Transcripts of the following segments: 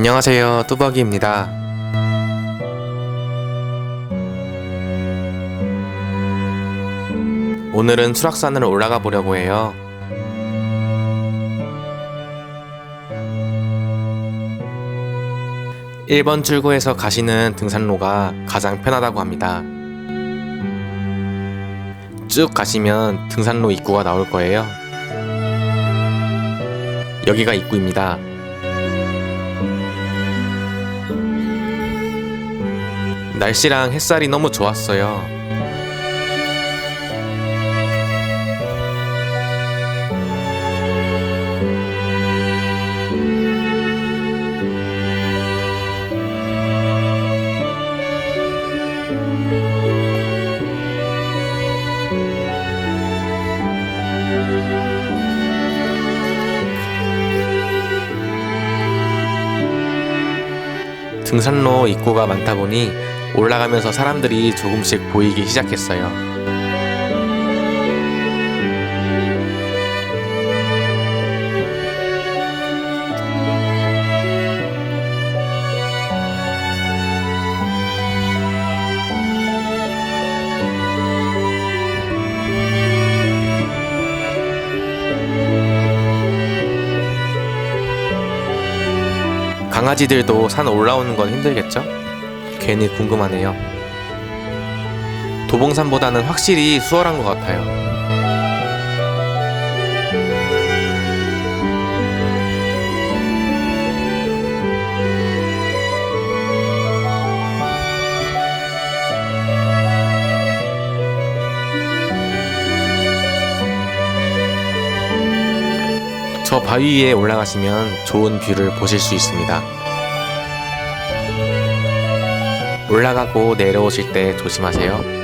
안녕하세요. 뚜벅이입니다. 오늘은 수락산을 올라가 보려고 해요. 일번 출구에서 가시는 등산로가 가장 편하다고 합니다. 쭉 가시면 등산로 입구가 나올 거예요. 여기가 입구입니다 날씨랑 햇살이 너무 좋았어요. 등산로 입구가 많다 보니 올라가면서 사람들이 조금씩 보이기 시작했어요. 강아지들도 산 올라오는 건 힘들겠죠? 괜히 궁금하네요. 도봉산보다는 확실히 수월한 것 같아요. 저 바위 위에 올라가시면 좋은 뷰를 보실 수 있습니다. 올라가고 내려오실 때 조심하세요.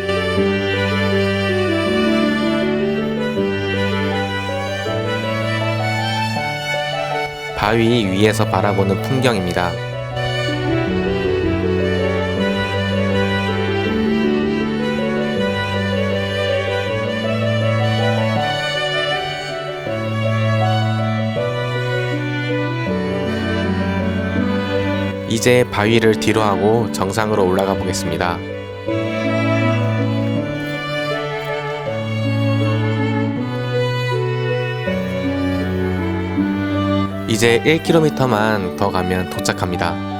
바위 위에서 바라보는 풍경입니다. 이제 바위를 뒤로 하고 정상으로 올라가 보겠습니다. 이제 1km만 더 가면 도착합니다.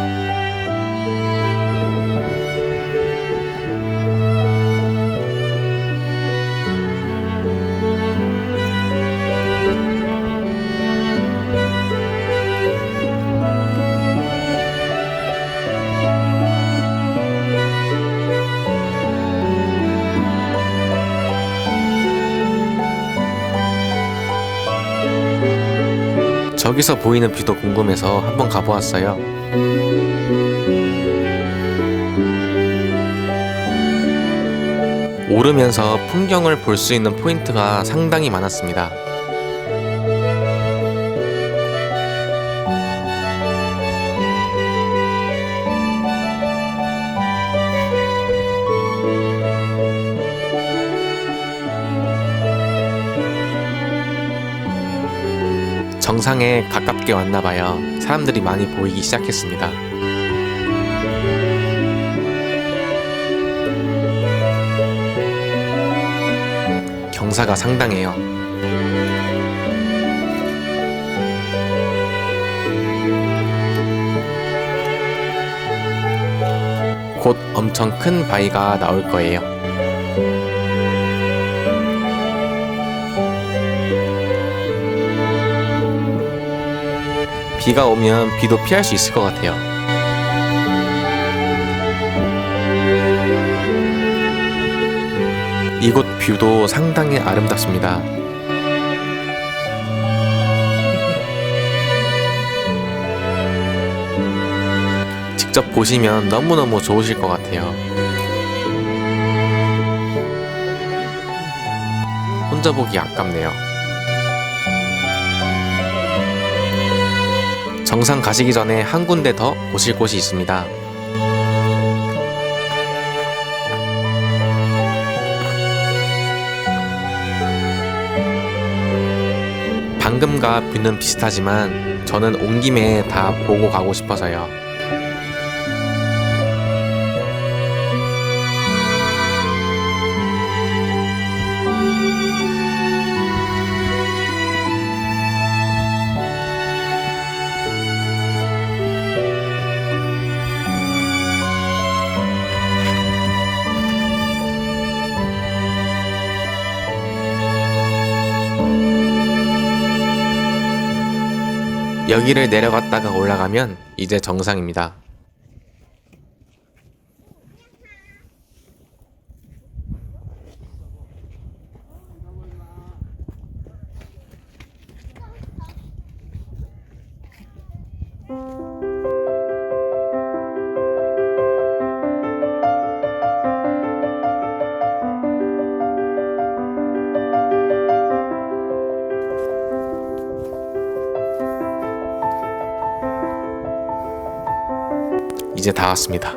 저기서 보이는 뷰도 궁금해서 한번 가보았어요. 오르면서 풍경을 볼 수 있는 포인트가 상당히 많았습니다. 정상에 가깝게 왔나 봐요. 사람들이 많이 보이기 시작했습니다. 경사가 상당해요. 곧 엄청 큰 바위가 나올 거예요. 비가 오면 비도 피할 수 있을 것 같아요. 이곳 뷰도 상당히 아름답습니다. 직접 보시면 너무너무 좋으실 것 같아요. 혼자 보기 아깝네요. 정상 가시기 전에 한 군데 더 보실 곳이 있습니다. 방금과 뷰는 비슷하지만 저 저는 온 김에 다 보고 가고 싶어서요. 여기를 내려갔다가 올라가면 이제 정상입니다. 이제 다 왔습니다.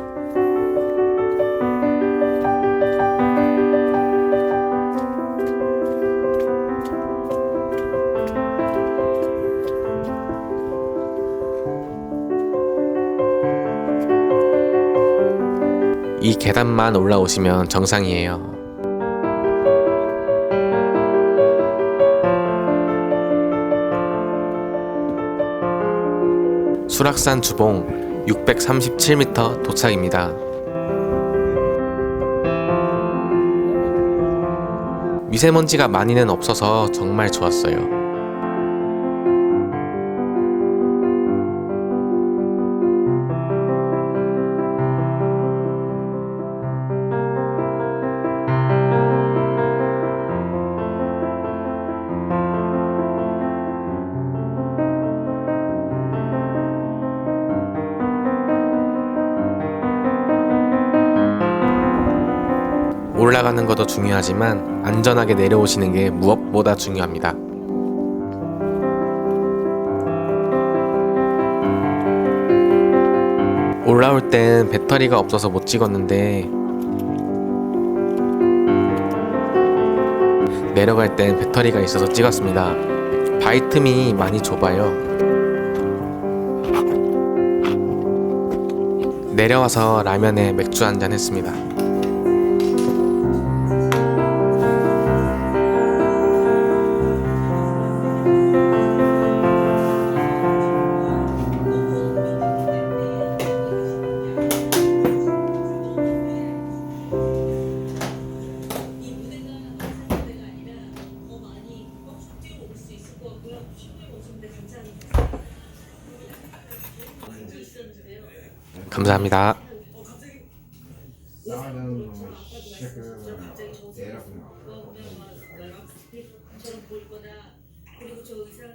이 계단만 올라오시면 정상이에요. 수락산 주봉 637m 도착입니다. 미세먼지가 많이는 없어서 정말 좋았어요. 올라가는 것도 중요하지만 안전하게 내려오시는 게 무엇보다 중요합니다. 올라올 땐 배터리가 없어서 못 찍었는데 내려갈 땐 배터리가 있어서 찍었습니다. 틈이 많이 좁아요. 내려와서 라면에 맥주 한 잔 했습니다. 감사합니다.